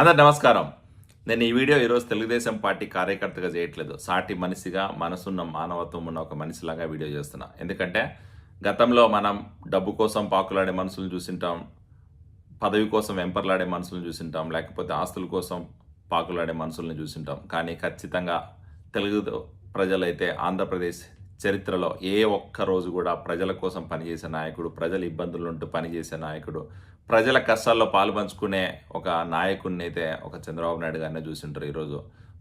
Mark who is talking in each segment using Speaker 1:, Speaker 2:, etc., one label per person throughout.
Speaker 1: అందరు నమస్కారం. నేను ఈ వీడియో ఈరోజు తెలుగుదేశం పార్టీ కార్యకర్తగా చేయట్లేదు. సాటి మనిషిగా మనసున్న మానవత్వం ఉన్న ఒక మనిషిలాగా వీడియో చేస్తున్నా. ఎందుకంటే గతంలో మనం డబ్బు కోసం పాకులాడే మనుషులను చూసింటాం పదవి కోసం వెంపర్లాడే మనుషులను చూసింటాం లేకపోతే ఆస్తుల కోసం పాకులాడే మనుషులను చూసింటాం. కానీ ఖచ్చితంగా తెలుగు ప్రజలైతే ఆంధ్రప్రదేశ్ చరిత్రలో ఏ ఒక్క రోజు కూడా ప్రజల కోసం పనిచేసే నాయకుడు ప్రజల ఇబ్బందులుంటూ పనిచేసే నాయకుడు ప్రజల కష్టాల్లో పాలు పంచుకునే ఒక నాయకుడిని అయితే ఒక చంద్రబాబు నాయుడు గారిని చూసింటారు ఈరోజు.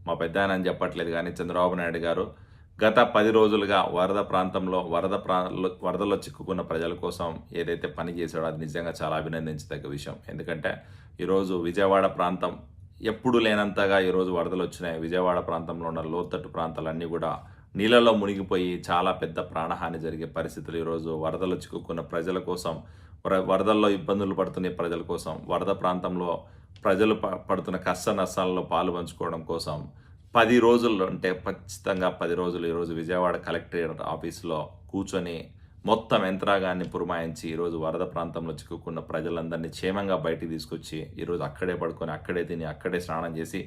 Speaker 1: మా పెద్ద ఆయన అని చెప్పట్లేదు కానీ చంద్రబాబు నాయుడు గారు గత పది రోజులుగా వరద ప్రాంతంలో వరద ప్రా వరదలో చిక్కుకున్న ప్రజల కోసం ఏదైతే పని చేశాడో అది నిజంగా చాలా అభినందించదగ్గ విషయం. ఎందుకంటే ఈరోజు విజయవాడ ప్రాంతం ఎప్పుడు లేనంతగా ఈరోజు వరదలు వచ్చినాయి. విజయవాడ ప్రాంతంలో ఉన్న లోతట్టు ప్రాంతాలన్నీ కూడా నీళ్ళలో మునిగిపోయి చాలా పెద్ద ప్రాణహాని జరిగే పరిస్థితులు ఈరోజు వరదలు చిక్కుకున్న ప్రజల కోసం వరదల్లో ఇబ్బందులు పడుతున్న ప్రజల కోసం వరద ప్రాంతంలో ప్రజలు పడుతున్న కష్ట నష్టాలలో పాలు పంచుకోవడం కోసం పది రోజులు అంటే ఖచ్చితంగా పది రోజులు ఈరోజు విజయవాడ కలెక్టరేట్ ఆఫీస్లో కూర్చొని మొత్తం యంత్రాంగాన్ని పురమాయించి ఈరోజు వరద ప్రాంతంలో చిక్కుకున్న ప్రజలందరినీ క్షేమంగా బయటికి తీసుకొచ్చి ఈరోజు అక్కడే పడుకొని అక్కడే తిని అక్కడే స్నానం చేసి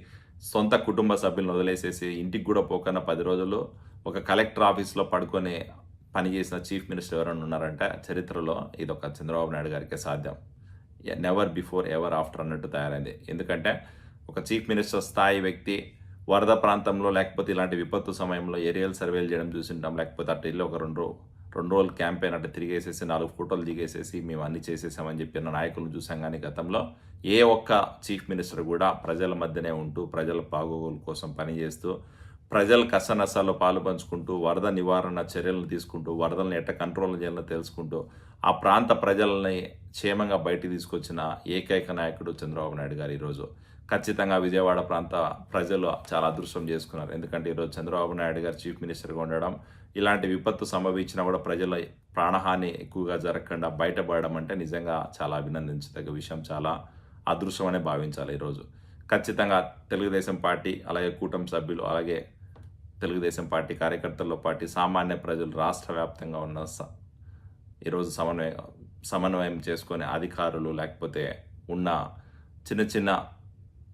Speaker 1: సొంత కుటుంబ సభ్యులను వదిలేసేసి ఇంటికి కూడా పోకన్నా పది రోజులు ఒక కలెక్టర్ ఆఫీస్లో పడుకొని పనిచేసిన చీఫ్ మినిస్టర్ ఎవరైనా ఉన్నారంటే చరిత్రలో ఇది ఒక చంద్రబాబు నాయుడు గారికి సాధ్యం. నెవర్ బిఫోర్ ఎవర్ ఆఫ్టర్ అన్నట్టు తయారైంది. ఎందుకంటే ఒక చీఫ్ మినిస్టర్ స్థాయి వ్యక్తి వరద ప్రాంతంలో లేకపోతే ఇలాంటి విపత్తు సమయంలో ఏరియల్ సర్వేలు చేయడం చూసింటాం. లేకపోతే అటు వెళ్ళి ఒక రెండు రెండు రోజులు క్యాంపెయిన్ అట్లా తిరిగేసేసి నాలుగు ఫోటోలు దిగేసేసి మేము అన్ని చేసేసామని చెప్పిన నాయకులను చూసాం. కానీ గతంలో ఏ ఒక్క చీఫ్ మినిస్టర్ కూడా ప్రజల మధ్యనే ఉంటూ ప్రజల బాగోగుల కోసం పనిచేస్తూ ప్రజలు కసనసాలు పాలు పంచుకుంటూ వరద నివారణ చర్యలను తీసుకుంటూ వరదలను ఎట్ట కంట్రోల్ చేయాలని తెలుసుకుంటూ ఆ ప్రాంత ప్రజలని క్షేమంగా బయటికి తీసుకొచ్చిన ఏకైక నాయకుడు చంద్రబాబు నాయుడు గారు ఈరోజు. ఖచ్చితంగా విజయవాడ ప్రాంత ప్రజలు చాలా అదృష్టం చేసుకున్నారు. ఎందుకంటే ఈరోజు చంద్రబాబు నాయుడు గారు చీఫ్ మినిస్టర్గా ఉండడం ఇలాంటి విపత్తు సంభవించినా కూడా ప్రజల ప్రాణహాని ఎక్కువగా జరగకుండా బయటపడడం అంటే నిజంగా చాలా అభినందించదగ్గ విషయం చాలా అదృష్టం అనే భావించాలి ఈరోజు. ఖచ్చితంగా తెలుగుదేశం పార్టీ అలాగే కూటమి సభ్యులు అలాగే తెలుగుదేశం పార్టీ కార్యకర్తల్లో పార్టీ సామాన్య ప్రజలు రాష్ట్ర వ్యాప్తంగా ఉన్న స- ఈరోజు సమన్వయం సమన్వయం చేసుకునే అధికారులు లేకపోతే ఉన్న చిన్న చిన్న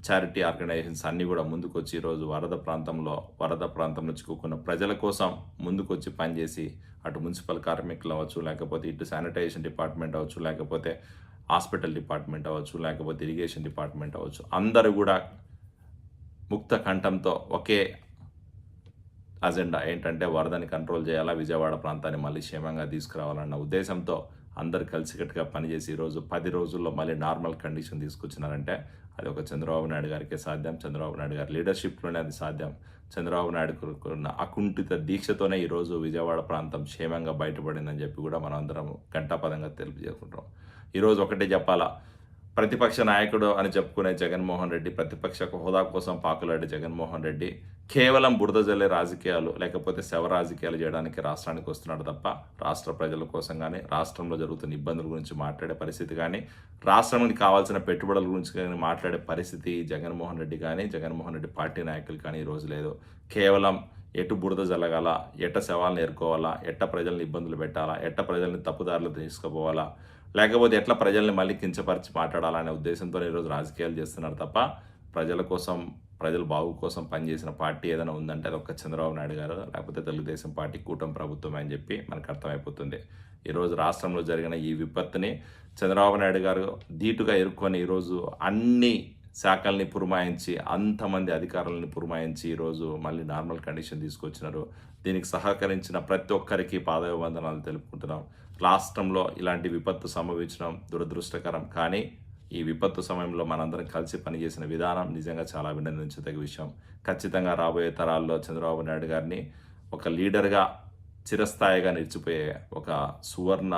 Speaker 1: చారిటీ ఆర్గనైజేషన్స్ అన్నీ కూడా ముందుకొచ్చి ఈరోజు వరద ప్రాంతంలో వరద ప్రాంతంలో చిక్కుకున్న ప్రజల కోసం ముందుకొచ్చి పనిచేసి అటు మున్సిపల్ కార్మికులు అవ్వచ్చు లేకపోతే ఇటు శానిటైజేషన్ డిపార్ట్మెంట్ అవ్వచ్చు లేకపోతే హాస్పిటల్ డిపార్ట్మెంట్ అవ్వచ్చు లేకపోతే ఇరిగేషన్ డిపార్ట్మెంట్ అవ్వచ్చు అందరూ కూడా ముక్త కంఠంతో ఒకే అజెండా ఏంటంటే వరదని కంట్రోల్ చేయాలా విజయవాడ ప్రాంతాన్ని మళ్ళీ క్షేమంగా తీసుకురావాలన్న ఉద్దేశంతో అందరు కలిసికట్టుగా పనిచేసి ఈరోజు పది రోజుల్లో మళ్ళీ నార్మల్ కండిషన్ తీసుకొచ్చినారంటే అది ఒక చంద్రబాబు నాయుడు గారికి సాధ్యం చంద్రబాబు నాయుడు గారి లీడర్షిప్లోనే అది సాధ్యం. చంద్రబాబు నాయుడు ఉన్న అకుంఠిత దీక్షతోనే ఈరోజు విజయవాడ ప్రాంతం క్షేమంగా బయటపడిందని చెప్పి కూడా మనం అందరం గంటాపదంగా తెలియజేసుకుంటాం ఈరోజు ఒకటే చెప్పాలా ప్రతిపక్ష నాయకుడు అని చెప్పుకునే జగన్మోహన్ రెడ్డి ప్రతిపక్ష హోదా కోసం పాకులాడే జగన్మోహన్ రెడ్డి కేవలం బురద జల్లే రాజకీయాలు లేకపోతే శవ రాజకీయాలు చేయడానికి రాష్ట్రానికి వస్తున్నాడు తప్ప రాష్ట్ర ప్రజల కోసం కానీ రాష్ట్రంలో జరుగుతున్న ఇబ్బందుల గురించి మాట్లాడే పరిస్థితి కానీ రాష్ట్రానికి కావాల్సిన పెట్టుబడుల గురించి కానీ మాట్లాడే పరిస్థితి జగన్మోహన్ రెడ్డి కానీ జగన్మోహన్ రెడ్డి పార్టీ నాయకులు కానీ ఈరోజు లేదు. కేవలం ఎటు బురద జల్లగాల ఎట్ట శవాలను ఏరుకోవాలా ఎట్ట ప్రజల్ని ఇబ్బందులు పెట్టాలా ఎట్ట ప్రజల్ని తప్పుదారులు తీసుకుపోవాలా లేకపోతే ఎట్లా ప్రజల్ని మళ్ళీ కించపరిచి మాట్లాడాలనే ఉద్దేశంతో ఈరోజు రాజకీయాలు చేస్తున్నారు తప్ప ప్రజల కోసం ప్రజల బాగు కోసం పనిచేసిన పార్టీ ఏదైనా ఉందంటే అది ఒక్క చంద్రబాబు నాయుడు గారు లేకపోతే తెలుగుదేశం పార్టీ కూటమి ప్రభుత్వం అని చెప్పి మనకు అర్థమైపోతుంది. ఈరోజు రాష్ట్రంలో జరిగిన ఈ విపత్తుని చంద్రబాబు నాయుడు గారు ధీటుగా ఎదుర్కొని ఈరోజు అన్ని శాఖల్ని పురమాయించి అంతమంది అధికారులని పురమాయించి ఈరోజు మళ్ళీ నార్మల్ కండిషన్ తీసుకొచ్చినారు. దీనికి సహకరించిన ప్రతి ఒక్కరికి పాదవందనాలు తెలుపుకుంటున్నాం. రాష్ట్రంలో ఇలాంటి విపత్తు సంభవించడం దురదృష్టకరం. కానీ ఈ విపత్తు సమయంలో మనందరం కలిసి పనిచేసిన విధానం నిజంగా చాలా అభినందించదగ్గ విషయం. ఖచ్చితంగా రాబోయే తరాల్లో చంద్రబాబు నాయుడు గారిని ఒక లీడర్గా చిరస్థాయిగా నిలిచిపోయే ఒక సువర్ణ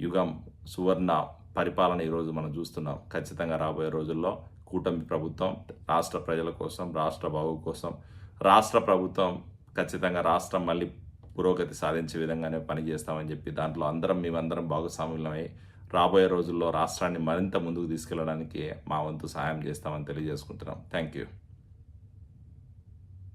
Speaker 1: యుగం సువర్ణ పరిపాలన ఈరోజు మనం చూస్తున్నాం. ఖచ్చితంగా రాబోయే రోజుల్లో కూటమి ప్రభుత్వం రాష్ట్ర ప్రజల కోసం రాష్ట్ర బాగు కోసం రాష్ట్ర ప్రభుత్వం ఖచ్చితంగా రాష్ట్రం మళ్ళీ పురోగతి సాధించే విధంగానే పనిచేస్తామని చెప్పి దాంట్లో అందరం మేమందరం భాగస్వాములమై రాబోయే రోజుల్లో రాష్ట్రాన్ని మరింత ముందుకు తీసుకెళ్ళడానికి మా వంతు సహాయం చేస్తామని తెలియజేసుకుంటున్నాం. Thank you